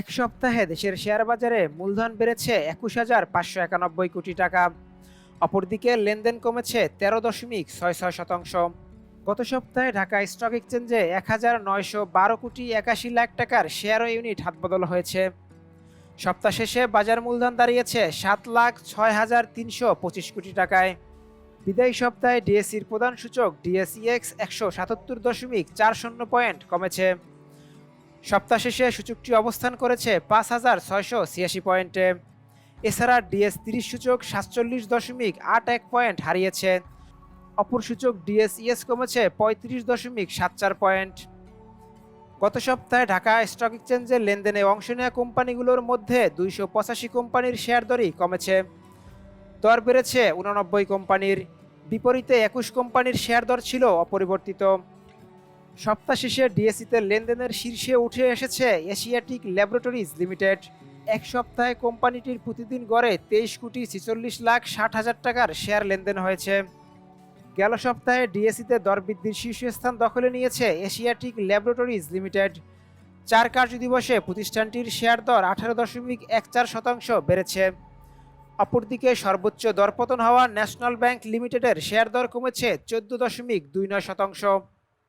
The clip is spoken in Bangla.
এক সপ্তাহে দেশের শেয়ার বাজারে মূলধন বেড়েছে একুশ হাজার পাঁচশো একানব্বই কোটি টাকা। অপরদিকে লেনদেন কমেছে তেরো দশমিক ছয় ছয় শতাংশ। গত সপ্তাহে ঢাকা স্টক এক্সচেঞ্জে এক হাজার নয়শো বারো কোটি একাশি লাখ টাকার শেয়ার ও ইউনিট হাতবদল হয়েছে। সপ্তাহ শেষে বাজার মূলধন দাঁড়িয়েছে সাত লাখ ছয় হাজার তিনশো পঁচিশ কোটি টাকায়। বিদায়ী সপ্তাহে ডিএসসির প্রধান সূচক ডিএসইএক্স একশো সাতাত্তর দশমিক চার শূন্য পয়েন্ট কমেছে। সপ্তাহ শেষে সূচকটি অবস্থান করেছে পাঁচ হাজার ছয়শো ছিয়াশি পয়েন্টে। এছাড়া ডিএস তিরিশ সূচক সাতচল্লিশ দশমিক আট এক পয়েন্ট হারিয়েছে। অপর সূচক ডিএসইএস কমেছে পঁয়ত্রিশ দশমিক সাত চার পয়েন্ট। গত সপ্তাহে ঢাকা স্টক এক্সচেঞ্জের লেনদেনে অংশ নেওয়া কোম্পানিগুলোর মধ্যে দুইশো পঁচাশি কোম্পানির শেয়ার দরই কমেছে। দর বেড়েছে উননব্বই কোম্পানির। বিপরীতে একুশ কোম্পানির শেয়ার দর ছিল অপরিবর্তিত। সপ্তাহ শেষে ডিএসসিতে লেনদেনের শীর্ষে উঠে এসেছে এশিয়াটিক ল্যাবরেটরিজ লিমিটেড। এক সপ্তাহে কোম্পানিটির প্রতিদিন গড়ে তেইশ কোটি ছিচল্লিশ লাখ ষাট হাজার টাকার শেয়ার লেনদেন হয়েছে। গেল সপ্তাহে ডিএসসিতে দর বৃদ্ধির শীর্ষস্থান দখলে নিয়েছে এশিয়াটিক ল্যাবরেটরিজ লিমিটেড। চার কার্যদিবসে প্রতিষ্ঠানটির শেয়ার দর আঠারো দশমিক এক চার শতাংশ বেড়েছে। অপরদিকে সর্বোচ্চ দরপতন হওয়া ন্যাশনাল ব্যাংক লিমিটেডের শেয়ার দর কমেছে চোদ্দ দশমিক দুই নয় শতাংশ।